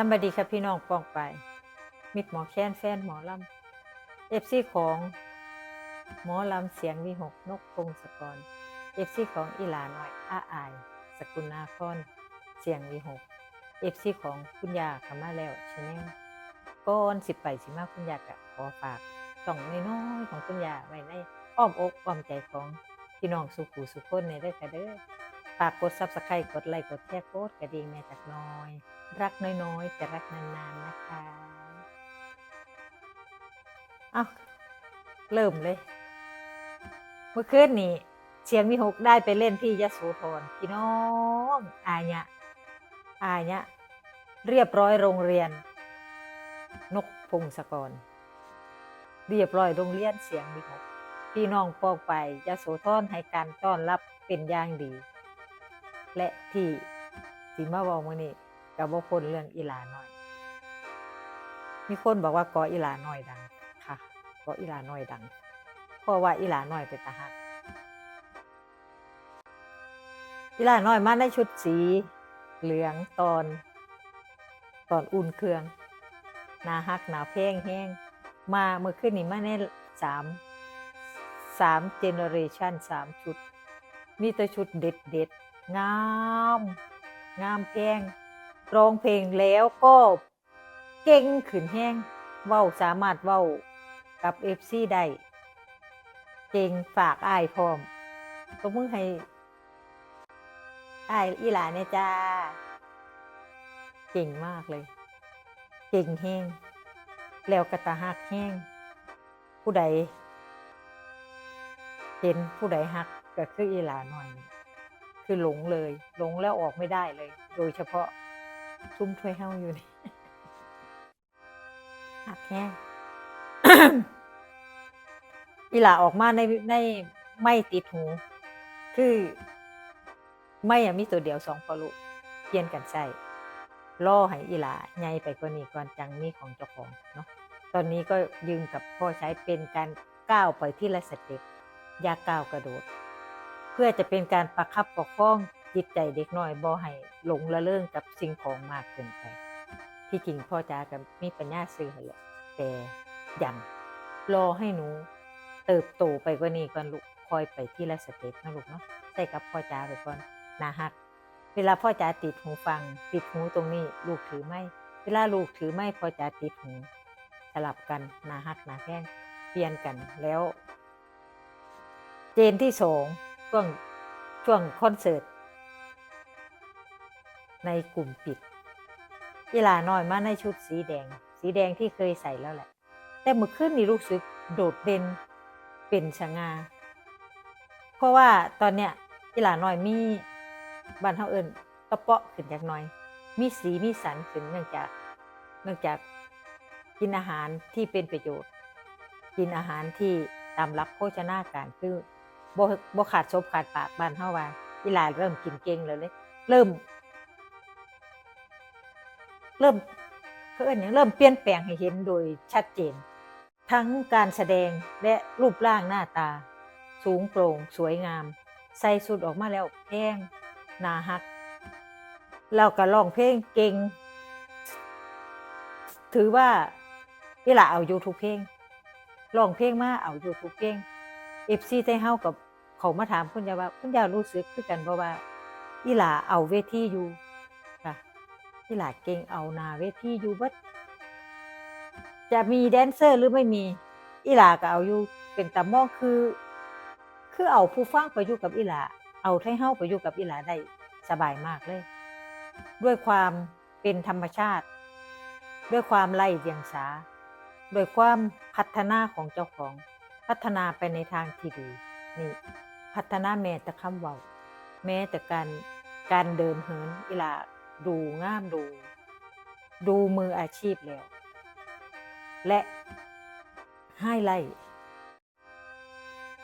สำบดีครับพี่น้องปองไป มิดหมอแค้นแฟนหมอลำเอฟซีของหมอลำเสียงวิหกนกพงศกรเอฟซีของอีหลาหน่อยอาอาย สกุลนาคอนเสียงวิหกเอฟซีของคุณยาขมาแล้วชาแนลก้อนสิบไปสิมาคุณยากะขอฝากส่องน้อยๆของคุณยาไว้ในอ้อมอกอ้อมใจของพี่น้องสุขุสุขคนในเด้อค่ะเด้อฝากกดซับสไครต์กดไลค์กดแชร์กดกระดิ่งแม่จากน้อย รักน้อยๆ แต่รักนานๆนะคะเอาเริ่มเลย เมื่อคืนนี้เชียงวิหกได้ไปเล่นที่ยะโสธรพี่น้องอายะอายะ เรียบร้อยโรงเรียน นกพงศกร เรียบร้อยโรงเรียนเสียงวิหกพี่น้องปองไปยะโสธรให้การต้อนรับเป็นอย่างดี และที่สิมาเวอามื่อนี้ กับว่าคนเรื่องอีหลาน้อย มีคนบอกว่าเกออีหลาน้อยดังค่ะเกออีหลาน้อยดัง เพราะว่าอีหลาน้อยเป็นทหารอีหลาน้อยมาในชุดสีเหลืองตอน ตอนอุ่นเครื่องหนาฮักหนาเพลงแห้งมาเมื่อคืนนี้มาในสามสามเจเนอเรชันสามชุด มีแต่ชุดเด็ดเด็ดงาม งามแพง ร้องเพลงแล้วก็เก่งขืนแห้งเว้าสามารถเว้ากับเอฟซีได้เก่งฝากอ้ายพร้อมก็มึงให้อ้ายอีหลาเนี่ยจ้า เก่งมากเลย เก่งแห้งแล้วกระตาหักแห้งผู้ใดเห็นผู้ใดหักก็คืออีหลาหน่อย คือหลงเลย หลงแล้วออกไม่ได้เลย โดยเฉพาะ ซุ้มถ้วยเฮาอยู่นี่หักแห้งอีหลาออกมาในในไม่ติดหู คือไม่อะมีตัวเดียวสองพอลุเปลี่ยนกันใส่ล่อให้อีหลาใหญ่ไปกว่านี้ก่อนจังมีของเจ้าของเนาะตอนนี้ก็ยืมกับพ่อใช้เป็นการก้าวไปที่ละสเต็ปอย่าก้าวกระโดด เพื่อจะเป็นการประคับประคอง จิตใจเด็กน้อยบ่ให้หลงละเริงกับสิ่งของมากเกินไป ที่จริงพ่อจากับมีปัญญาซื้อให้แหละแต่ยังรอให้หนู เติบโตไปกว่านี้ก่อนลูกคอยไปที่ละสเต็ปนะลูกเนาะใส่กับพ่อจาไปก่อนนะฮัก เวลาพ่อจ๋าติดหูฟัง ติดหูตรงนี้ ลูกถือไม่เวลาลูกถือไม่พ่อจ๋าติดหูสลับกันนาฮักนาแข้งเปลี่ยนกันแล้ว เจนที่สองช่วงช่วงคอนเสิร์ต ในกลุ่มปิดอีลาน้อยมาในชุดสีแดง สีแดงที่เคยใส่แล้วแหละ แต่เมื่อคืนนี้รู้สึกโดดเด่นเป็นสง่าเพราะว่าตอนเนี้ยอีลาน้อยมีบ้านเฮาเอิ้นกระเปาะขึ้นจักหน่อย มีสีมีสันขึ้นเนื่องจากเนื่องจากกินอาหารที่เป็นประโยชน์ กินอาหารที่ตามรับโภชนาการคือบ่บ่ขาดศพขาดปากบ้านเฮาว่าอีหลาเริ่มกินเก่งแล้วเลย เริ่ม เริ่มเพิ่อนยังเริ่มเปลี่ยนแปลงให้เห็นโดยชัดเจน ทั้งการแสดงและรูปร่างหน้าตา สูงโปร่ง สวยงาม ใส่สุดออกมาแล้วแพงนาฮักเราก็ร้องเพลงเก่ง ถือว่าอีหล่าเอาอยู่ทุกเพลงร้องเพลงมาเอาอยู่ทุกเพลงเอฟซีไทเฮากับเขามาถามคุณยาว่าคุณยารู้สึกคือกันเพราะว่าอีหลาเอาเวทีอยู่ อีหล่าเก่งเอานาเวทีอยู่บัดจะมีแดนเซอร์หรือไม่มี อีหล่าก็เอาอยู่เป็นตามองคือ คือเอาผู้ฟังไปอยู่กับอีหล่าเอาให้เฮาไปอยู่กับอีหลาได้สบายมากเลย ด้วยความเป็นธรรมชาติ ด้วยความไล่เดียงสาด้วยความพัฒนาของเจ้าของ พัฒนาไปในทางที่ดีนี่พัฒนาแม้แต่คำเว้าแม้แต่การการเดินเหินอีหลา ดูงามดู ดูมืออาชีพแล้ว และให้ไล่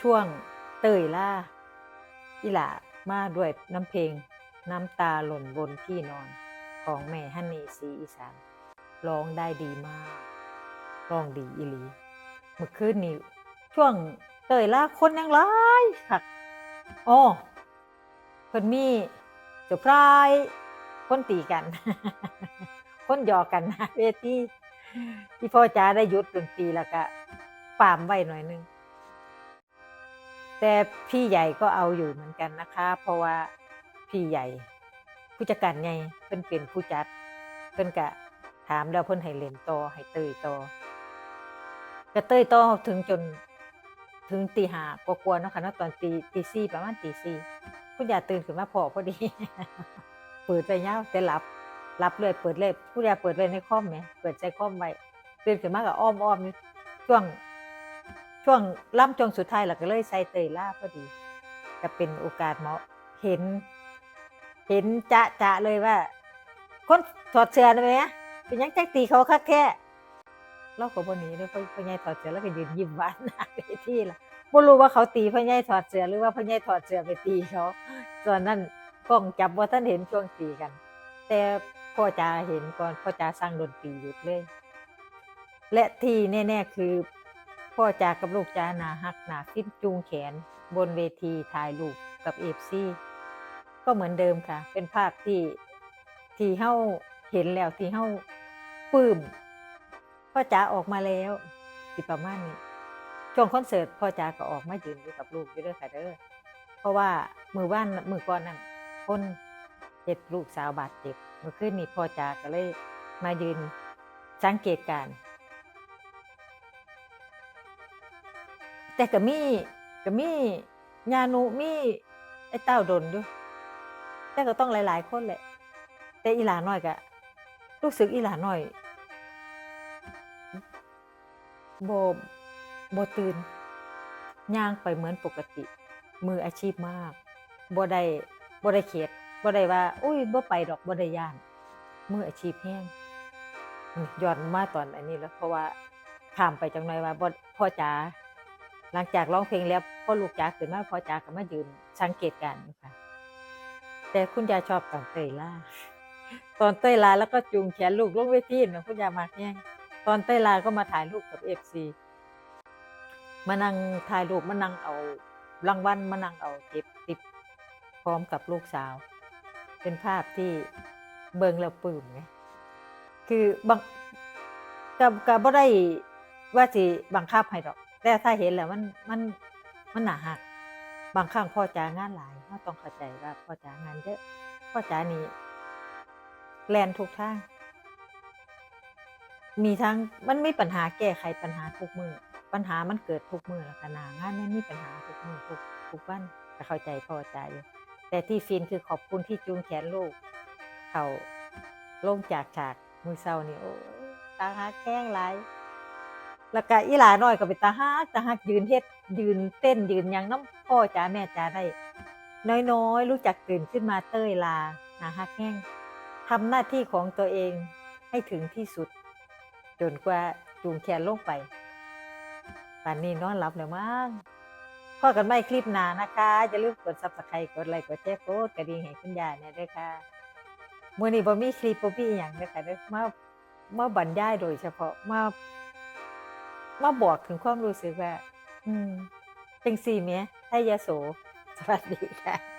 ช่วงเตยล่าอีหล่ามาด้วยน้ำเพลง น้ำตาหล่นบนที่นอนของแม่ฮันนี่สีอีสานร้องได้ดีมากร้องดีอีหลีเมื่อคืนนี้ช่วงเตยล่าคนยังร้ายค่ะอ๋อเพิ่นมีเซอร์ไพรส์ คนตีกัน คนหยอกกันนะเวทีที่พ่อจ๋าได้หยุดดนตรีแล้วก็ปามไว้หน่อยนึง แต่พี่ใหญ่ก็เอาอยู่เหมือนกันนะคะ เพราะว่าพี่ใหญ่ ผู้จัดการใหญ่เพิ่นเป็นผู้จัด เพิ่นก็ถามแล้วเพิ่นให้เล่นต่อให้เตยต่อก็เตยต่อถึงจนถึงตีหากว่าๆเนาะค่ะเนาะตอนตีตีสี่ประมาณตีสี่คุณยาตื่นขึ้นมาพอพอดี เปิดไปยาวแต่หลับหลับเลยเปิดเลยคุณยายเปิดไว้ในคอมไหมเปิดใจคอมไว้ตื่นขึ้นมากับอ้อมอ้อมอยู่ช่วงช่วงล่ำช่วงสุดท้ายเราก็เลยใส่เตยล่าพอดีก็เป็นโอกาสเหมาะเห็น เห็นจะจะเลยว่า คนถอดเสื้อได้ไหมเป็นยังจักตีเขาคักแค่เราก็บ่หนีเลยพ่อพ่อใหญ่ถอดเสื้อแล้วก็ยืนยิ้มหวานหน้าที่ล่ะบ่รู้ว่าเขาตีพ่อใหญ่ถอดเสื้อหรือว่าพ่อใหญ่ถอดเสื้อไปตีเขาส่วนนั้น กล้องจับว่าท่านเห็นช่วงตีกัน แต่พ่อจ๋าเห็นก่อนพ่อจ๋าสร้างดนตรีหยุดเลย และที่แน่ ๆ คือ พ่อจ๋ากับลูกจ๋าหนาหักหนาฟิ้นจูงแขน บนเวทีถ่ายรูปกับเอฟซีก็เหมือนเดิมค่ะ เป็นภาพที่ที่เฮาเห็นแล้วที่เฮาปลื้มพ่อจ๋าออกมาแล้วสิประมาณนี้ช่วงคอนเสิร์ตพ่อจ๋าก็ออกมายืนอยู่กับลูกอยู่เด้อค่ะเด้อเพราะว่ามือว่านมือก่อนนั่น คนเจ็บลูกสาวบาดเจ็บเมื่อคืนนี้พ่อจาก็เลยมายืนสังเกตการ แต่ก็มีก็มีญานุมีไอ้เต้าดนด้วยแต่ก็ต้องหลาย ๆ คนแหละ แต่อีหลาน้อยก็รู้สึกอีหลาน้อยโบโบตื่นย่างไปเหมือนปกติ มืออาชีพมากบ่ได้ บ่ได้เขียดบ่ได้ว่า อุ้ยบ่ไปดอกบ่ได้ย่านมืออาชีพแห้งย้อนมาตอนอันนี้แล้ว เพราะว่าข้ามไปจังหน่อยว่าบ่พ่อจ๋าหลังจากร้องเพลงแล้วพ่อลูกจ๋าขึ้นมาพ่อจ๋าก็มายืนสังเกตการณ์ค่ะ แต่คุณยายชอบตอนเตยล่าตอนเต้ยลาแล้วก็จูงแขนลูกลงเวทีนะคุณยายมากแย่งตอนเต้ยลาก็มาถ่ายรูปกับเอฟซีมานั่งถ่ายรูปมานั่งเอารางวัลมานั่งเอาเก็บ พร้อมกับลูกสาว เป็นภาพที่เบิงแล้วปลื้มไงคือบางกับกับบ่ได้ว่าสิบังคับให้ดอก แต่ถ้าเห็นแล้วมันมันมันหนาหัก บางครั้งพ่อจ๋างานหลายเราต้องเข้าใจว่าพ่อจ๋างานเยอะพ่อจ๋านี่แลนทุกทางมีทั้งมันไมีปัญหาแก้ไขปัญหาทุกมือปัญหามันเกิดทุกมือแล้วก็หนางานมันมีปัญหาทุกมือทุกทุกวันก็เข้าใจพ่อจ๋าอยู่ แต่ที่ฟินคือขอบคุณที่จูงแขนลูก เขาลงจากฉากมือเศร้านี่โอ้ตาฮักแข้งหลแล้วก็อีหลาน้อยก็เป็นตาฮักตาฮักยืนเฮ็ดยืนเต้นยืนยังน้ำพ่อจ๋าแม่จ๋าได้ น้อยๆ รู้จักตื่นขึ้นมาเต้ยลาหาฮักแห้งทำหน้าที่ของตัวเองให้ถึงที่สุด จนกว่าจูงแขนลงไปป่านนี้นอนหลับแล้วมั้ง พ่อกันไม่คลิปหนานะคะอย่าลืมกดซับสไครต์กดไลค์กดแชร์กดกระดิ่งให้คุณยายเนี่ยด้วยค่ะมื่อนี้บ่มีคลิปบ่มีอย่างเลยค่ะเด้อมามาบรรยายโดยเฉพาะมามาบอกถึงความรู้สึกว่า อืมเป็นสี่เมียไทยยโส สวัสดีค่ะ